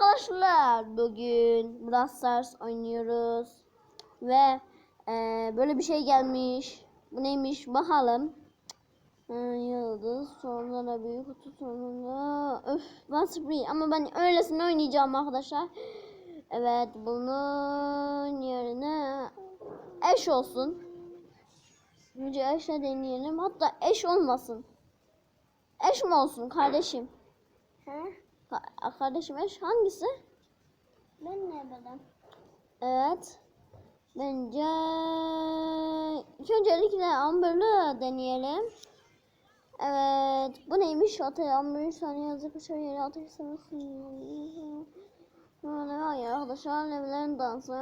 arkadaşlar. Bugün Brawl Stars oynuyoruz. Ve eee, böyle bir şey gelmiş. Bu neymiş bakalım. Ha, yıldız sonra da büyük kutu sonunda öf ben ama ben öylesine oynayacağım arkadaşlar. Evet bunun yerine eş olsun. Önce eşle deneyelim. Hatta eş olmasın. Eş mi olsun kardeşim? He? Ka- kardeşim eş hangisi? Ben ne bileyim? Evet. Bence öncelikle Amber'lı deneyelim. Evet. Bu neymiş? Atay Amber saniye yazık bir şey yeri atay sanırsın. Ne var ya arkadaşlar levellerin dansı.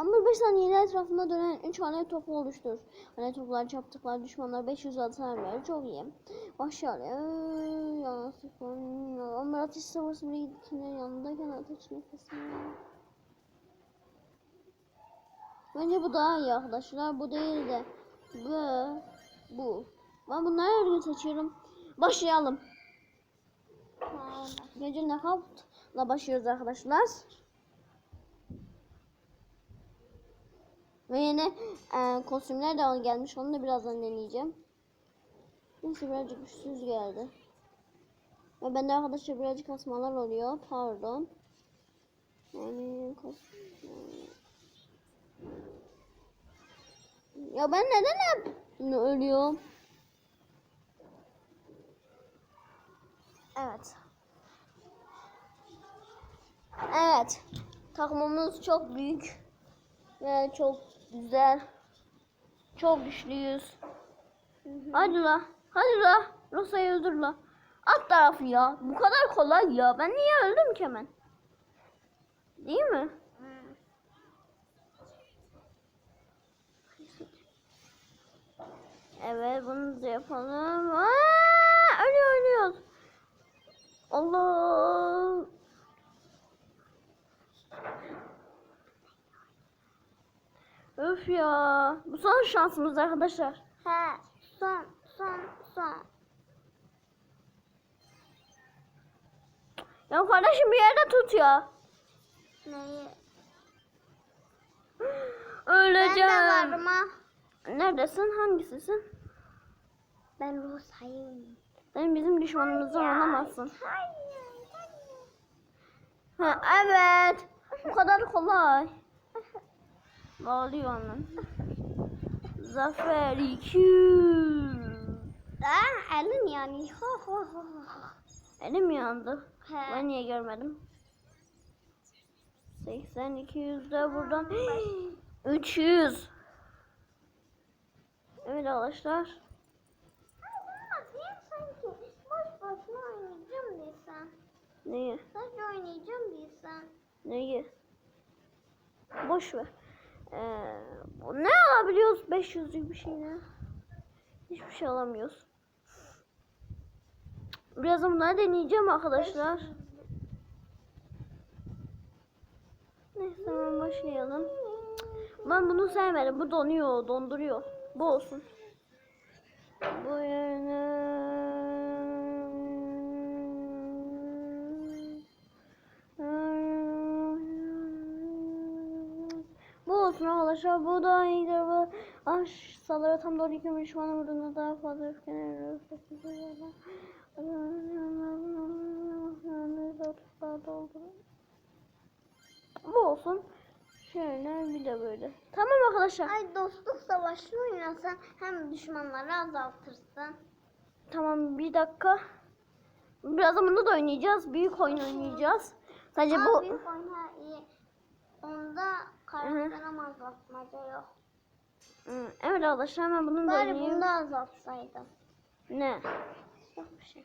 Amber 5 saniyede etrafında dönen 3 hane topu oluşturur. Hane toplar çarptıklar düşmanlar 500 atar verir. Çok iyi. Başarılı. Yanlışlıkla. Amber ateş savursun bir ikinin yanındayken ateş nefesini. Bence bu daha iyi arkadaşlar. Bu değil de bu. Bu. Ben bunları her gün seçiyorum. Başlayalım. Gece nakavtla başlıyoruz arkadaşlar. Ve yine e, kostümler de gelmiş. Onu da birazdan deneyeceğim. Neyse birazcık güçsüz geldi. Ve bende arkadaşlar birazcık asmalar oluyor. Pardon. Yani. Ya ben neden hep ölüyorum? Evet. Evet. Takımımız çok büyük. Ve çok güzel. Çok güçlüyüz. Hadi la. Hadi la. Rosa'yı öldür la. Alt tarafı ya. Bu kadar kolay ya. Ben niye öldüm ki hemen? Değil mi? Evet bunu da yapalım. Aa, ölüyor ölüyor. Allah. Öf ya. Bu son şansımız arkadaşlar. He. Son, son, son. Ya kardeşim bir yerde tut ya. Neyi? Öleceğim. Ben de varım ha. Neredesin? Hangisisin? Ben Rosa'yım. Sen bizim düşmanımızdan olamazsın. Hayır, Ha, evet. Bu kadar kolay. Bağlıyor onu. Zafer 200. Aa, elim yani. Ho ho ho. Elim yandı. He. Ben niye görmedim? 80 200 de buradan 300. Evet arkadaşlar. Sen. Neyi? Sadece oynayacağım diyorsan. Neyi? Boş ver. Ee, ne alabiliyoruz? 500'lük bir şey ne? Hiçbir şey alamıyoruz. Birazdan bunları deneyeceğim arkadaşlar. Neyse hemen başlayalım. Ben bunu sevmedim. Bu donuyor, donduruyor. Bu olsun. Bu yerine... Olsun arkadaşlar. Bu da iyidir. Bu aş salara tam doğru yıkılmış. Şu an vurduğunda daha fazla öfkeleniyor. Bu olsun. Şöyle bir de böyle. Tamam arkadaşlar. Ay dostluk savaşı oynasan hem düşmanları azaltırsın. Tamam bir dakika. Birazdan bunu da oynayacağız. Büyük oyun oynayacağız. Sadece bu... Abi oyna iyi. Onda karakter ama azaltmaca yok. Hı, Evet arkadaşlar hemen bunu da Bari oynayayım. bunu da azaltsaydım. Ne? Yok bir şey.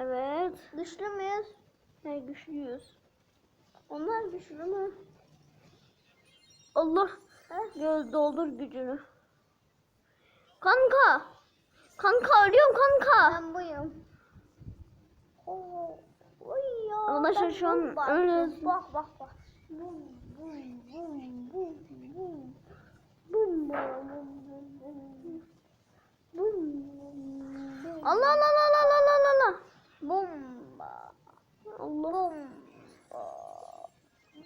Evet. Güçlü müyüz? Ne güçlüyüz. Onlar güçlü mü? Allah. Göz doldur gücünü. Kanka. Kanka ölüyorum kanka. Ben buyum. Arkadaşlar şu an önünüz... Bak bak bak. Bum bum bum bum bum. Bum bum bum bum. Allah Allah Allah Allah Allah Allah. Bum. Allah. Bum.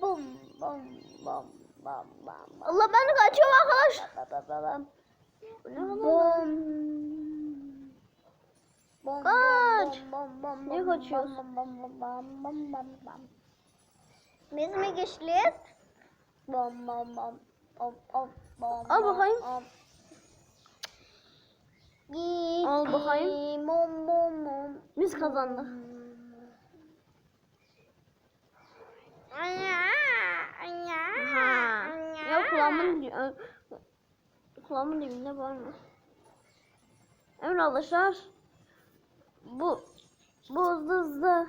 Bum bum bum bum bum. Allah ben kaçıyorum arkadaşlar. Bum. Kaç. Niye kaçıyorsun? Biz mi güçlüyüz? Bom bom bom. Bom bom bom. Al bakayım. bom. Al bakayım. Bom bom bom. Biz kazandık. Anya, anya. Ya kulağımın kulağımın dibinde var mı? Evet arkadaşlar. Bu bu hızlı hızlı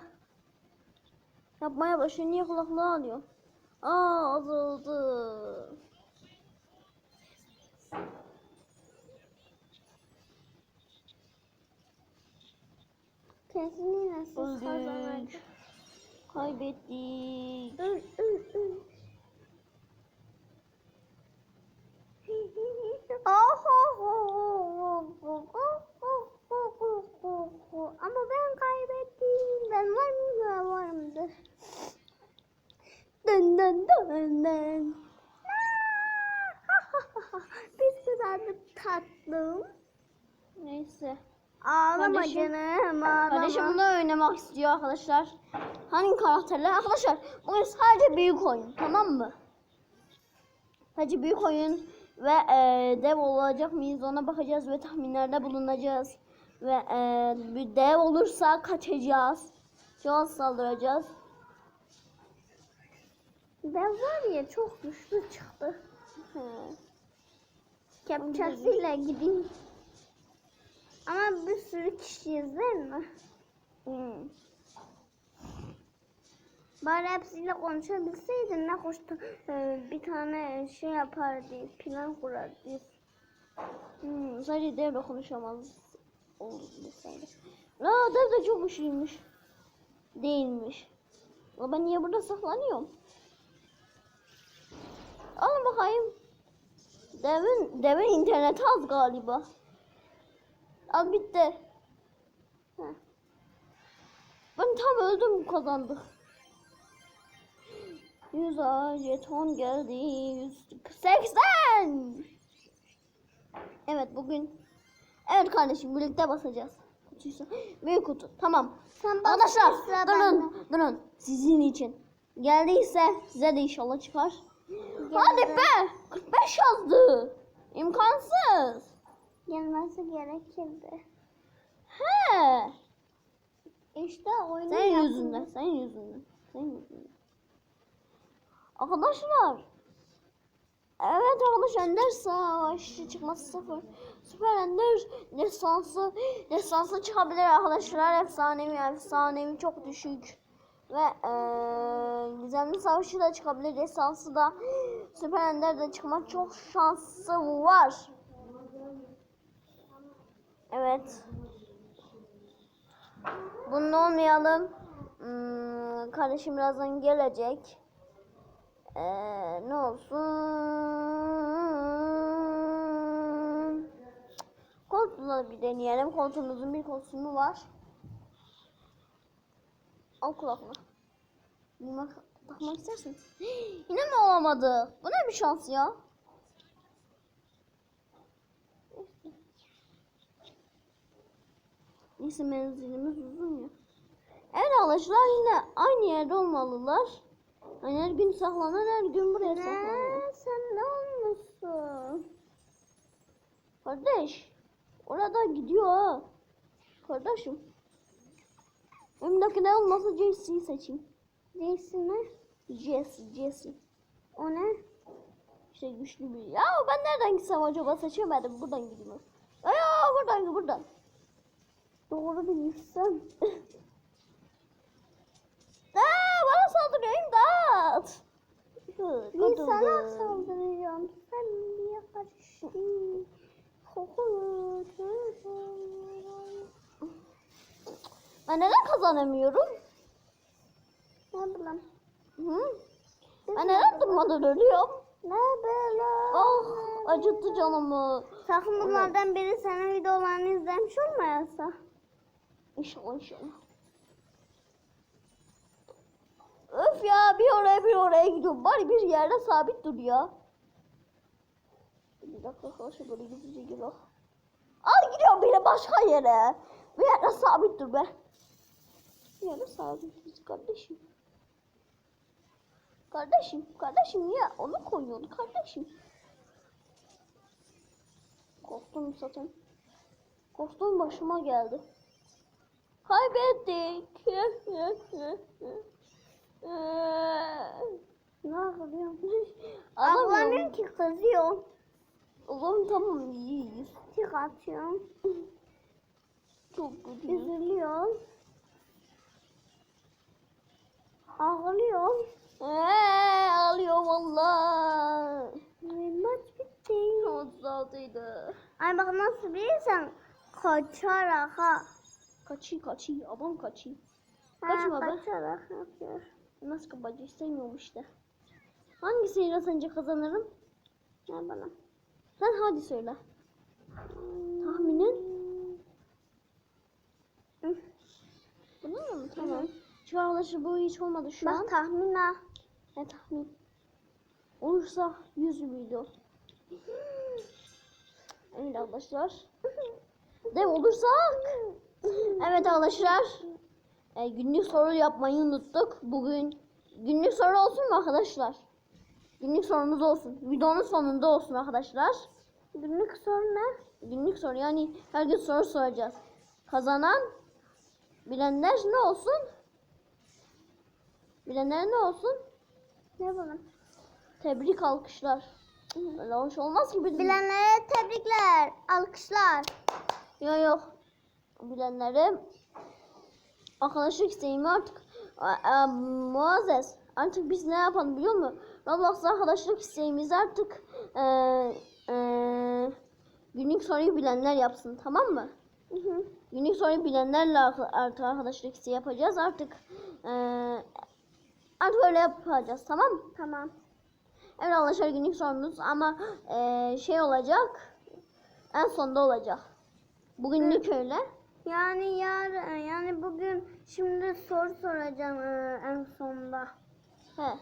yapmaya başlıyor. Niye kulaklığı alıyor? Aa azaldı. Siz Öldük. kazanacak. Kaybettik. Öl, öl, öl. Ama ben kaybettim. Ben var mı? Varımdır. Dın dın dın dın. Biz kazandık tatlım. Neyse. Ağlama Kardeşim- canım ağlama. Kardeşim bunu oynamak istiyor arkadaşlar. Hangi karakterler? Arkadaşlar bugün sadece büyük oyun tamam mı? Sadece büyük oyun ve e, dev olacak mıyız ona bakacağız ve tahminlerde bulunacağız. Ve e, bir dev olursa kaçacağız. Çok saldıracağız. Ben var ya çok güçlü çıktı. Kepçesiyle gideyim. Ama bir sürü kişiyiz değil mi? Hmm. Bari hepsiyle konuşabilseydin ne hoş ta- e, bir tane şey yapardı, plan kurardı. Hmm, sadece devle konuşamaz. Oldu deseydi. Aa dev de çok güçlüymüş. Değilmiş. Ama ben niye burada saklanıyorum? Alın bakayım. Devin, devin interneti az galiba. Al bitti. Heh. Ben tam öldüm kazandık. 100 ay jeton geldi. 180. Evet bugün. Evet kardeşim birlikte basacağız. Kutuysa. Büyük kutu. Tamam. Sen bas, Arkadaşlar sıra durun durun. Sizin için. Geldiyse size de inşallah çıkar. Hadi be. 45 yazdı. İmkansız. Gelmesi gerekirdi. He. İşte oyunu Senin yüzünden. Senin yüzünden. Senin yüzünden. Arkadaşlar. Evet arkadaşlar Ender savaşı çıkması sıfır. Süper Ender destansı destansı çıkabilir arkadaşlar. Efsanevi efsanevi çok düşük. Ve eee gizemli savaşı da çıkabilir. Destansı da Süper Ender de çıkma çok şansı var. Evet. Bununla olmayalım. Hmm, kardeşim birazdan gelecek. Ee, ne olsun? Koltuğuna bir deneyelim. Koltuğumuzun bir kostümü var. Al kulaklığı. Bilmek, takmak istersin. Yine mi olamadı? Bu ne bir şans ya? Neyse menzilimiz uzun ya. Evet arkadaşlar yine aynı yerde olmalılar. Yani her gün saklanan her gün buraya saklanıyor. Ne? Sen ne olmuşsun? Kardeş orada gidiyor ha. Kardeşim. Önümdeki ne olmasa Jesse'yi seçeyim. Neysin ne? Jesse, Jesse. O ne? İşte güçlü bir. Ya ben nereden gitsem acaba seçemedim. Buradan gidiyorum. Ya buradan buradan. Doğru bilmişsin. Aa, bana saldırıyor imdat. Bir sana saldırıyorum. Sen niye kaçtın? Ben neden kazanamıyorum? Ne bileyim. Hı? Ben neden durmadan ölüyorum? Ne böyle? Ah acıttı canımı. Sakın bunlardan biri senin videolarını izlemiş olmayasa. İnşallah inşallah. Öf ya bir oraya bir oraya gidiyorum. Bari bir yerde sabit dur ya. Bir dakika arkadaşlar böyle gizlice giriyor. Al gidiyorum bir başka yere. Bir yerde sabit dur be. Bir yerde sabit dur kardeşim. Kardeşim, kardeşim niye onu koyuyorsun kardeşim? Korktum zaten. Korktum başıma geldi. Kaybettik. ne yapıyorum? Ağlamıyorum ki kızıyorum. Oğlum tamam iyiyiz. Tik atıyorum. Çok kötü. Üzülüyorum. Ağlıyorum. Eee ağlıyor valla. Ay, Maç bitti. 36'ydı. Ay bak nasıl bilirsen kaçarak ha. Kaçı kaçı abam kaçı. Ha, Kaçma be. Kaçarak yapıyor. Nasıl kabaca istemiyorum işte. Hangisiyle sence kazanırım? Ne bana? Sen hadi söyle. Tahminin? Bunu mu? Tamam. Şu arkadaşlar bu hiç olmadı şu an. Bak tahmin ha. Ne tahmin? Olursa 100 video. Evet arkadaşlar. Dev olursa Evet arkadaşlar. E, günlük soru yapmayı unuttuk. Bugün günlük soru olsun mu arkadaşlar? Günlük sorumuz olsun. Videonun sonunda olsun arkadaşlar. Günlük soru ne? Günlük soru yani her gün soru soracağız. Kazanan bilenler ne olsun? Bilenler ne olsun? Ne bana? Tebrik alkışlar. Öyle hoş olmaz ki. Bizim... Bilenlere tebrikler. Alkışlar. Yok yok. Bilenlere arkadaşlık isteğimi artık e, e, Muazzez artık biz ne yapalım biliyor musun? Roblox'ta arkadaşlık isteğimizi artık e, e, günlük soruyu bilenler yapsın tamam mı? Hı hı. Günlük soruyu bilenlerle artık arkadaşlık isteği yapacağız artık e, artık öyle yapacağız tamam mı? Tamam. Evet arkadaşlar günlük sorumuz ama e, şey olacak en sonda olacak. Bugünlük öyle. Yani yarın yani bugün şimdi soru soracağım e, en sonda. He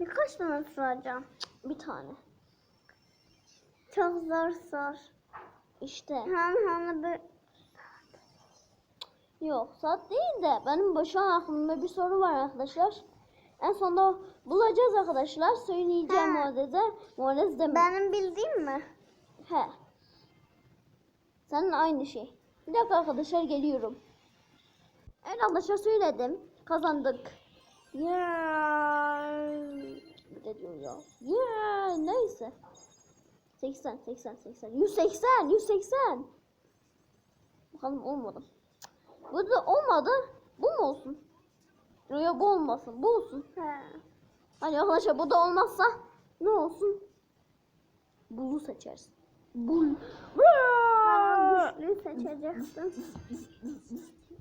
Birkaç tane soracağım. bir tane. Çok zor sor. İşte Hani hani bir yok saat değil de benim şu an aklımda bir soru var arkadaşlar. En sonda bulacağız arkadaşlar. Söyleyeceğim He. Muazzez'e. Muazzez deme. benim bildiğim mi? He. Senin aynı şey. Bir dakika arkadaşlar geliyorum. Evet arkadaşlar söyledim. Kazandık. Yeah. Diyor ya. Yeah. Neyse. 80, 80, 80. 180, 180. Bakalım olmadı. Bu da olmadı. Bu mu olsun? Yok bu olmasın. Bu olsun. He. Hani arkadaşlar bu da olmazsa ne olsun? Bulu seçersin. Bul. Ama güçlüyü seçeceksin.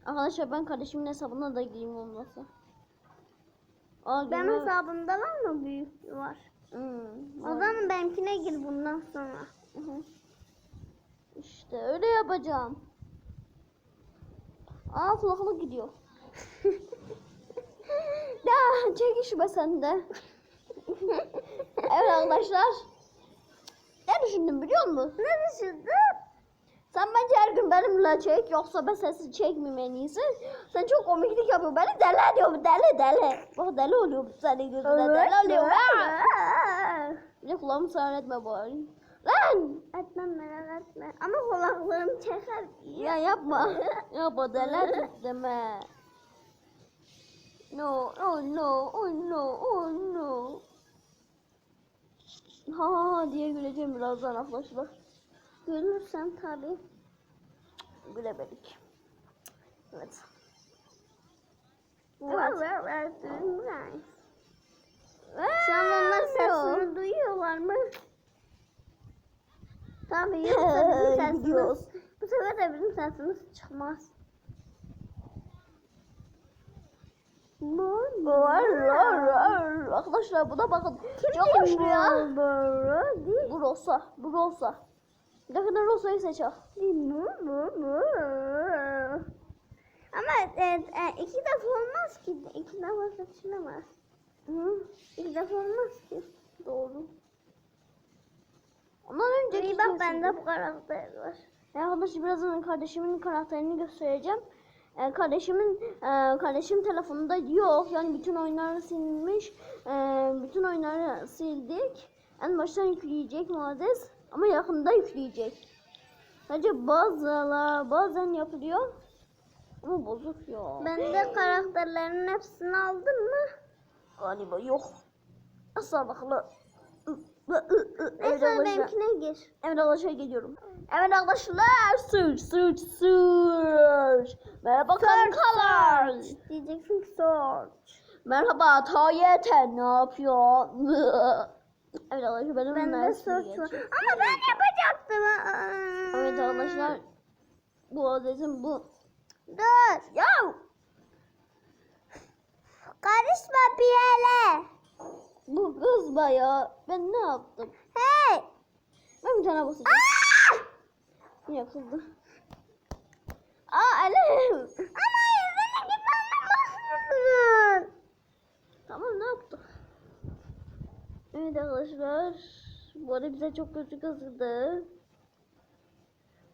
Arkadaşlar ben kardeşimin hesabına da gireyim olmazsa. Aa, Benim girme- hesabımda var mı büyük var? Hmm, O zaman benimkine gir bundan sonra. Hı hı. İşte öyle yapacağım. Aa kulaklık gidiyor. ya çekiş be sen de. evet arkadaşlar. Ne düşündüm biliyor musun? Ne düşündün? Sen bence her gün benimle çek yoksa ben sesi çekmeyeyim en iyisi. Sen çok komiklik yapıyorsun. Beni deli ediyorsun deli deli. Bak deli oluyorum senin gözünde deli oluyorum. Ha! Bir de kulağımı sağır etme bari. Lan! Etmem merak etme. Ama kulaklığım çeker. Ya yapma. yapma deli deme. No, oh no, oh no, oh no. Ha diye güleceğim birazdan arkadaşlar. Gülürsen tabii. Gülemedik. Evet. Evet. Şu an onlar sesini duyuyorlar mı? Tabii yoksa bizim sesimiz, bu sefer de bizim sesimiz çıkmaz. Arkadaşlar bu da bakın. Kim Çok güçlü ya. Bu Rosa. Bu Rosa. Dakika Rosa'yı seç al. mi? Bu bu. Ama e, e, iki defa olmaz ki. İki defa seçilemez. Hı, İki defa olmaz ki. doğru. Ondan önceki İyi bak bende bu karakter var. E, Arkadaşlar birazdan kardeşimin karakterini göstereceğim. E, kardeşimin e, kardeşim telefonunda yok. Yani bütün oyunları silinmiş. E, bütün oyunları sildik. En baştan yükleyecek Muazzez. Ama yakında yükleyecek. Sadece bazılar bazen yapılıyor. Ama bozuk ya. Bende karakterlerin hepsini aldın mı? Galiba yok. Asla bakılı. Neyse benimkine gir. Evet arkadaşlar geliyorum. Evet arkadaşlar. Search, search, search. Merhaba kankalar. Diyeceksin sor. Merhaba Tayyete ne yapıyor? evet arkadaşlar Mersin'e search var. geç. Ama ben yapacaktım. Evet arkadaşlar. Bu adresim bu. Dur. Ya Karışma bir yere. bu kız bayağı. Ben ne yaptım? Hey. Ben bir tane basacağım. Aa! Kızdı. Aa Alem. Ama yüzüne gitmem basmadın. Tamam ne yaptık? Evet arkadaşlar. Bu arada bize çok kötü kızdı.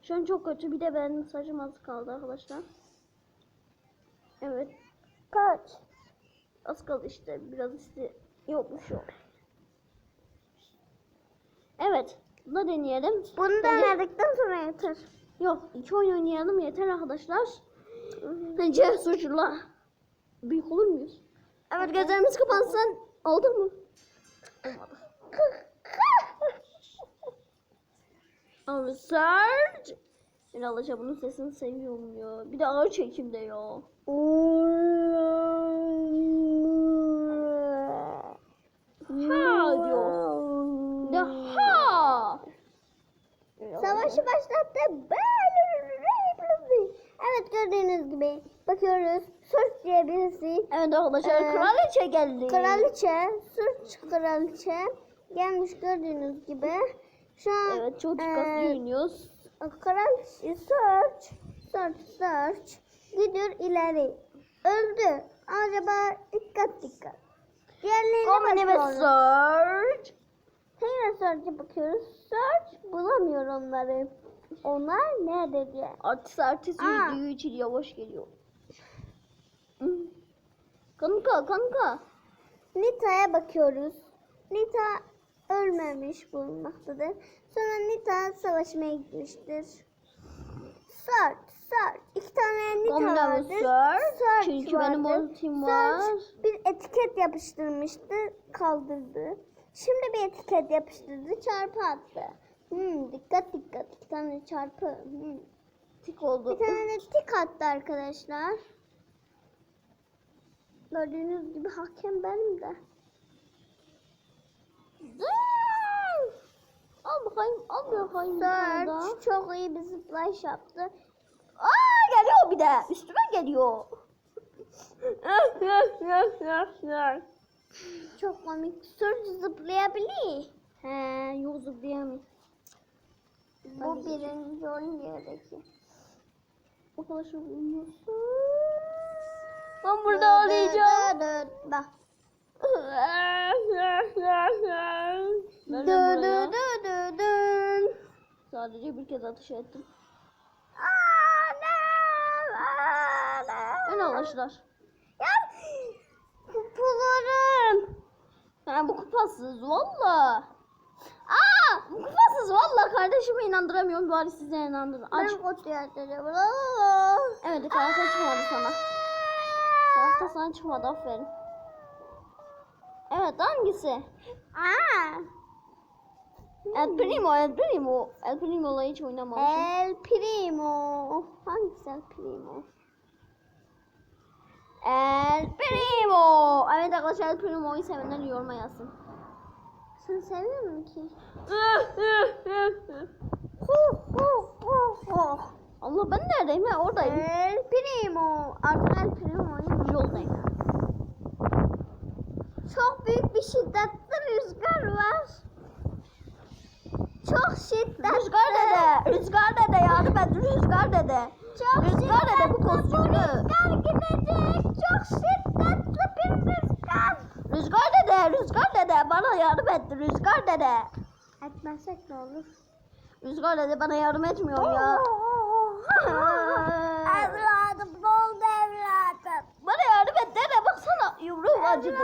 Şu an çok kötü. Bir de benim saçım az kaldı arkadaşlar. Evet. Kaç. Az kaldı işte. Biraz işte yokmuş o. Evet. Bunu deneyelim. Bunu Bence- denedikten sonra yeter. Yok. iki oyun oynayalım yeter arkadaşlar. Bence suçla. Büyük olur muyuz? Evet gözlerimiz kapansın. Oldu mu? Abi Serge. Ben Allah'a bunun sesini seviyorum ya. Bir de ağır çekimde ya. Ha diyor. Bir de ha. Savaşı başlattı. Evet gördüğünüz gibi bakıyoruz. Surt diye birisi. Evet arkadaşlar Ee, kraliçe geldi. Kraliçe, Surt kraliçe gelmiş gördüğünüz gibi. Şu an Evet çok ee, dikkatli oynuyoruz. kraliçe search, search, search gidiyor ileri. Öldü. Acaba dikkat dikkat. Diğerlerine bakıyoruz. Serge. Tekrar search'e bakıyoruz. Search bulamıyor onları. Onlar nerede diye. Artist artist Aa. yürüdüğü için yavaş geliyor. Hı. Kanka kanka. Nita'ya bakıyoruz. Nita ölmemiş bulunmaktadır. Sonra Nita savaşmaya gitmiştir. Search, search. İki tane Nita ve vardır. Serge. Search Çünkü benim vardır. ultim Search var. bir etiket yapıştırmıştı, kaldırdı. Şimdi bir etiket yapıştırdı, çarpı attı. Hmm, dikkat. İki tane çarpı. Hmm. Tik oldu. Bir tane de tik attı arkadaşlar. Gördüğünüz gibi hakem benim de. Al bakayım, al bakayım. Search çok iyi bir zıplayış yaptı. Aa geliyor bir de. Üstüme geliyor. Çok komik. Search zıplayabilir. He, yok zıplayamıyor. Bu birinci oyundaki. Arkadaşlar uyuyorsun. Ben burada ağlayacağım. Bak. Ben dö dö dön. sadece bir kez atış ettim. Ben arkadaşlar. Ya kupularım. Yani bu kupasız valla. Kupasız valla kardeşime inandıramıyorum bari size inandırın. Aç. Ben kutuyu açacağım. Evet karakter çıkmadı sana. Karakter sana çıkmadı aferin. Evet hangisi? Aa. El Primo, El Primo. El Primo'la hiç oynamamışım. El Primo. Hangisi El Primo? El Primo. Evet arkadaşlar El Primo'yu sevenler yoruma yazsın. Sen seviyor musun ki? Hu hu hu hu. Allah ben neredeyim ya oradayım. El Primo. Artık El Primo'yu Yoldayım. Çok büyük bir şiddetli rüzgar var. Çok şiddetli. Rüzgar dede. Rüzgar dede yardım et. Rüzgar dede. Çok Rüzgar dede bu kostümlü. rüzgar şiddetli bir rüzgar. Rüzgar dede, Rüzgar dede bana yardım et Rüzgar dede. Etmezsek ne olur? Rüzgar dede bana yardım etmiyor ya. evladım ne oldu evladım? Bana yardım et dede baksana yumruğum acıdı.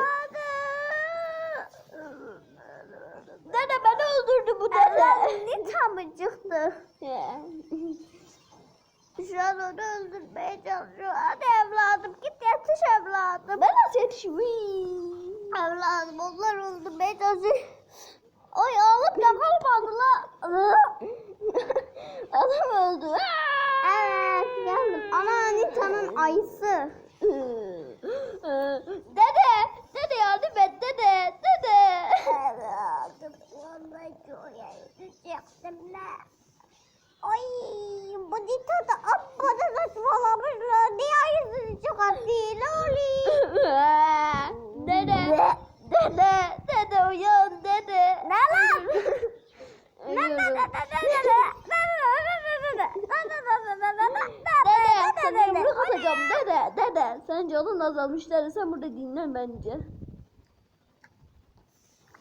Dede beni öldürdü bu Evladım dede. ne tamıcıktı? Şu an onu öldürmeye çalışıyor. Hadi evladım git yetiş evladım. ben nasıl yetişeyim? Evladım onlar öldürmeye çalışıyor. Oy oğlum yakalım aldılar. Adam öldü. Evet geldim. Ana Anita'nın ayısı. dede, dede yardım et dede, dede. Ne? Ay bu Nita da amma da saçmalamış lan. Niye ayısını çıkartıyor oğlum? Dede, dede, dede uyan dede. Ne lan? Ne ne ne ne ne ne Dede, sana yumruk atacağım dede, dede. Sen canın azalmış dede, sen burada dinlen bence.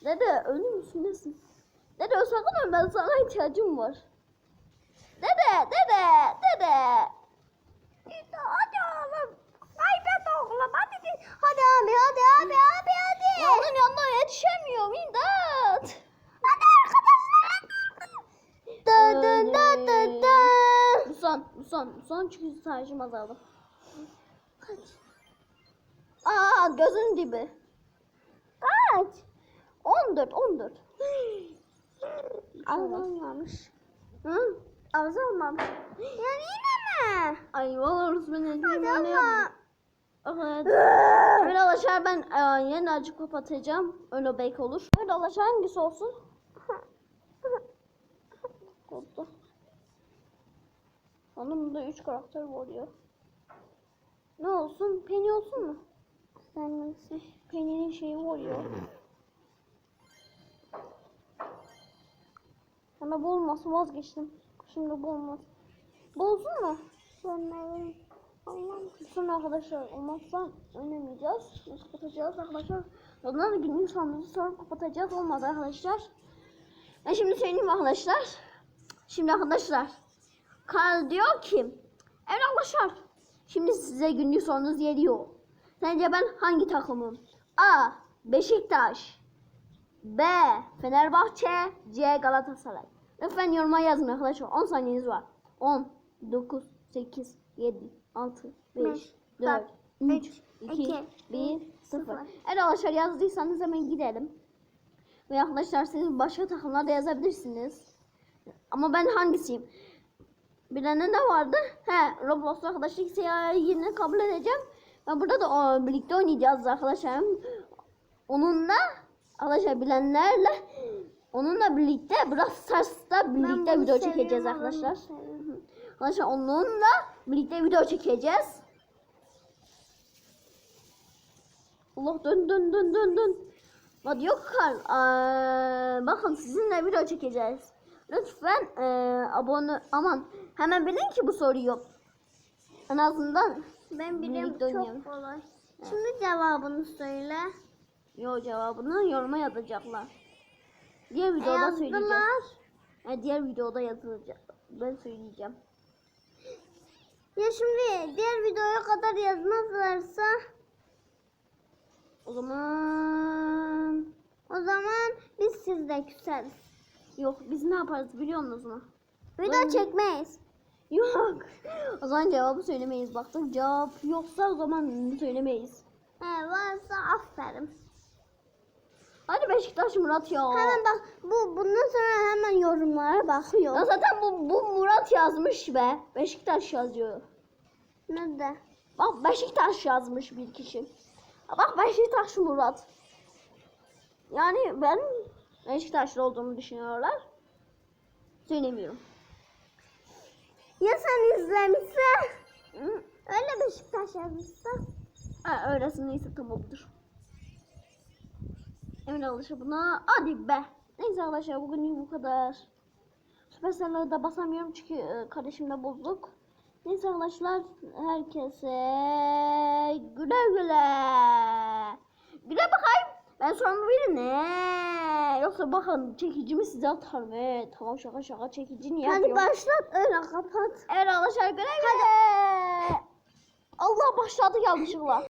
Dede, ölür müsün nesin? Dede, sakın ölme, sana ihtiyacım var. Dede, dede, dede. Hadi oğlum. Kaybet oğlum hadi. Hadi abi hadi abi abi hadi. Ya onun yanına yetişemiyorum, imdat. Hadi arkadaşlar. Dın dın dın dın dın. Musan, Musan, Musan çünkü sarjım azaldı. Aa, gözün dibi. Kaç? 14, 14. Ağzı olmamış. Hı? Ağzı olmamış. Yani yine mi? Ay vallahi Rusmen Hadi ama. Evet. Öyle alaşar ben e, yeni açıp kapatacağım. Öyle belki olur. Öyle alaşar hangisi olsun? Oldu. Onun da 3 karakter var ya. Ne olsun? Penny olsun mu? Misin? Penny'nin şeyi var ya. Ama bu olmasın vazgeçtim. Şimdi bu olmaz. Bu olsun mu? Sonları. Allah'ım. Sonra arkadaşlar olmazsa oynamayacağız. Biz kapatacağız arkadaşlar. Ondan da günlük sonumuzu sonra kapatacağız. Olmadı arkadaşlar. Ben şimdi söyleyeyim arkadaşlar. Şimdi arkadaşlar. Karl diyor ki. Evet arkadaşlar. Şimdi size günlük sorunuz geliyor. Sence ben hangi takımım? A. Beşiktaş. B. Fenerbahçe. C. Galatasaray. Lütfen yoruma yazın arkadaşlar. 10 saniyeniz var. 10, 9, 8, 7, 6, 5, Beş, 4, dört, 3, üç, 2, iki, 1, 0. sıfır. Evet arkadaşlar yazdıysanız hemen gidelim. Ve arkadaşlar siz başka takımlarda yazabilirsiniz. Ama ben hangisiyim? Bilenin ne vardı? He, Roblox arkadaşlık seyahatini kabul edeceğim. Ve burada da o, birlikte oynayacağız arkadaşlar. Onunla arkadaşlar bilenlerle onunla birlikte Brawl Stars'ta birlikte video çekeceğiz arkadaşlar. ben. Arkadaşlar onunla birlikte video çekeceğiz. Allah dön dön dön dön dön. Hadi yok kal. Aa, bakın sizinle video çekeceğiz. Lütfen eee, abone aman hemen bilin ki bu soruyu. En azından Ben oynayalım. çok kolay. Şimdi cevabını söyle. yo cevabını yoruma yazacaklar. Diğer videoda söyleyeceğim. Yazdılar. Ha, diğer videoda yazılacak. Ben söyleyeceğim. Ya şimdi diğer videoya kadar yazmazlarsa O zaman o zaman biz sizde küseriz. yok biz ne yaparız biliyor musunuz mu? Video Ben- çekmeyiz. Yok. O zaman cevabı söylemeyiz. Baktık cevap yoksa o zaman söylemeyiz. He varsa aferin. Hadi Beşiktaş Murat ya. Hemen bak bu bundan sonra hemen yorumlara Ya bakıyor. zaten bu, bu Murat yazmış be. Beşiktaş yazıyor. Nerede? Bak Beşiktaş yazmış bir kişi. Bak Beşiktaş Murat. Yani ben Beşiktaşlı olduğumu düşünüyorlar. Söylemiyorum. Ya sen izlemişsen? Hı? Öyle Beşiktaş yazmışsa? Ha, öylesi neyse tamamdır. Emin arkadaşlar buna hadi be. Neyse arkadaşlar bugün bu kadar. Süperstar'ları da basamıyorum çünkü e, kardeşimle bozduk. Neyse arkadaşlar herkese güle güle. Güle bakayım. Ben sonra bilirim ne. Yoksa bakın çekicimi size atarım. Evet tamam şaka şaka çekici niye Hadi yapıyorum? başlat öyle kapat. Evet arkadaşlar güle güle. Allah başladı yanlışlıkla.